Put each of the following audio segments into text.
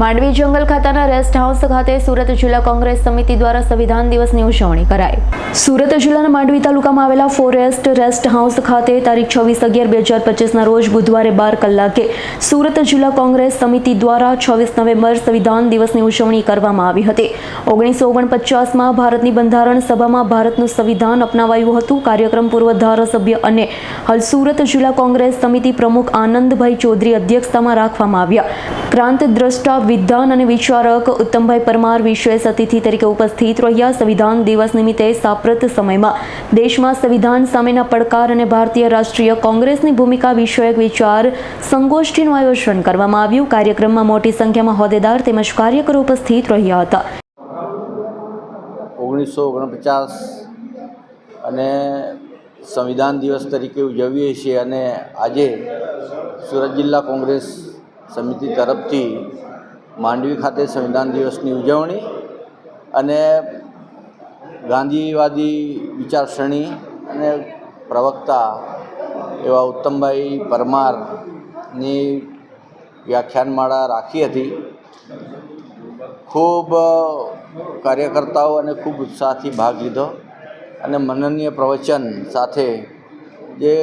માંડવી જંગલ ખાતાના rest house ખાતે સુરત જિલ્લા કોંગ્રેસ સમિતિ દ્વારા સંવિધાન દિવસની ઉજવણી કરાઈ. સુરત જિલ્લાના માંડવી તાલુકામાં આવેલા ફોરેસ્ટ રેસ્ટ હાઉસ ખાતે તારીખ છવ્વીસ અગિયાર બે હજાર પચીસના રોજ બુધવારે બાર કલાકે સુરત જિલ્લા કોંગ્રેસ સમિતિ દ્વારા છવ્વીસ નવેમ્બર સંવિધાન દિવસની ઉજવણી કરવામાં આવી હતી. ઓગણીસો ઓગણપચાસમાં ભારતની બંધારણ સભામાં ભારતનું સંવિધાન અપનાવાયું હતું. કાર્યક્રમ પૂર્વ ધારાસભ્ય અને હાલ સુરત જિલ્લા કોંગ્રેસ સમિતિ પ્રમુખ આનંદભાઈ ચૌધરી અધ્યક્ષતામાં રાખવામાં આવ્યા. ક્રાંત દ્રષ્ટા વિદ્વાન અને વિચારક ઉત્તમભાઈ પરમાર વિશેષ અતિથિ તરીકે ઉપસ્થિત રહ્યા. સંવિધાન દિવસ નિમિત્તે સાંપ્રત સમયમાં દેશમાં સંવિધાન સામેના પડકાર અને ભારતીય રાષ્ટ્રીય કોંગ્રેસની ભૂમિકા વિષયક વિચાર સંગોષ્ઠીનું આયોજન કરવામાં આવ્યું. કાર્યક્રમમાં મોટી સંખ્યામાં હોદ્દેદાર તેમજ કાર્યકરો ઉપસ્થિત રહ્યા હતા. ઓગણીસો ઓગણપચાસ અને સંવિધાન દિવસ તરીકે ઉજવીએ છીએ અને આજે સુરત જિલ્લા કોંગ્રેસ સમિતિ તરફથી માંડવી ખાતે સંવિધાન દિવસની ઉજવણી અને ગાંધીવાદી વિચારસરણી અને પ્રવક્તા એવા ઉત્તમભાઈ પરમારની વ્યાખ્યાનમાળા રાખી હતી. ખૂબ કાર્યકર્તાઓ અને ખૂબ ઉત્સાહથી ભાગ લીધો અને મનનીય પ્રવચન સાથે જે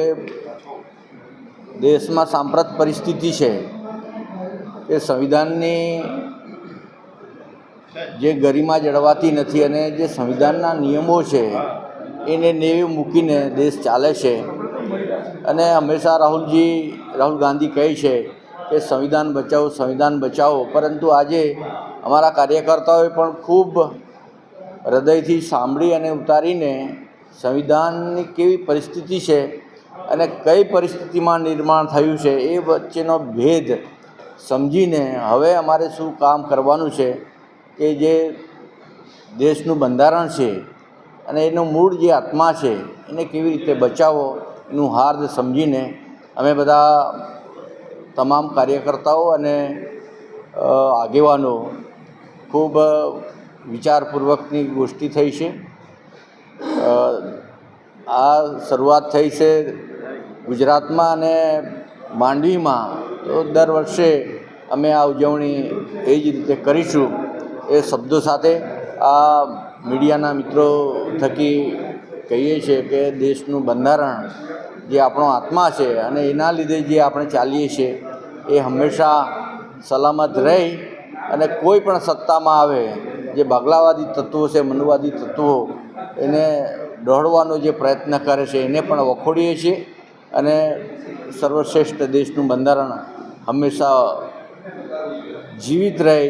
દેશમાં સાંપ્રત પરિસ્થિતિ છે એ સંવિધાનની જે ગરિમા જળવાતી નથી અને જે સંવિધાનના નિયમો છે, એને નેવી મૂકીને દેશ ચાલે છે. અને હંમેશા રાહુલજી, રાહુલ ગાંધી કહે છે કે સંવિધાન બચાવો સંવિધાન બચાવો. પરંતુ આજે અમારા કાર્યકર્તાઓએ પણ ખૂબ હૃદયથી સાંભળી અને ઉતારીને સંવિધાનની કેવી પરિસ્થિતિ છે અને કઈ પરિસ્થિતિમાં નિર્માણ થયું છે એ વચ્ચેનો ભેદ સમજીને હવે અમારે શું કામ કરવાનું છે કે જે દેશનું બંધારણ છે અને એનો મૂળ જે આત્મા છે એને કેવી રીતે બચાવો એનું હાર્દ સમજીને અમે બધા તમામ કાર્યકર્તાઓ અને આગેવાનો ખૂબ વિચારપૂર્વકની ગોષ્ઠી થઈ છે. આ શરૂઆત થઈ છે ગુજરાતમાં અને માંડવીમાં, તો દર વર્ષે અમે આ ઉજવણી એ જ રીતે કરીશું. એ શબ્દો સાથે આ મીડિયાના મિત્રો થકી કહીએ છીએ કે દેશનું બંધારણ જે આપણો આત્મા છે અને એના લીધે જે આપણે ચાલીએ છીએ, એ હંમેશા સલામત રહી અને કોઈ પણ સત્તામાં આવે, જે ભાગલાવાદી તત્વો છે મનુવાદી તત્વો, એને દોડવાનો જે પ્રયત્ન કરે છે, એને પણ વખોડીએ છીએ. અને સર્વશ્રેષ્ઠ દેશનું બંધારણ હંમેશા જીવિત રહે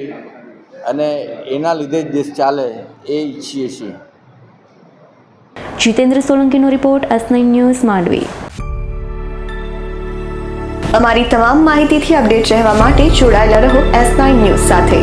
અને એના લીધે જ દેશ ચાલે એ ઈચ્છીએ છીએ. જીતેન્દ્ર સોલંકીનો રિપોર્ટ એસ ન્યૂઝ માંડવી. અમારી તમામ માહિતીથી અપડેટ રહેવા માટે જોડાયેલા રહો એસ નાઇન ન્યૂઝ સાથે.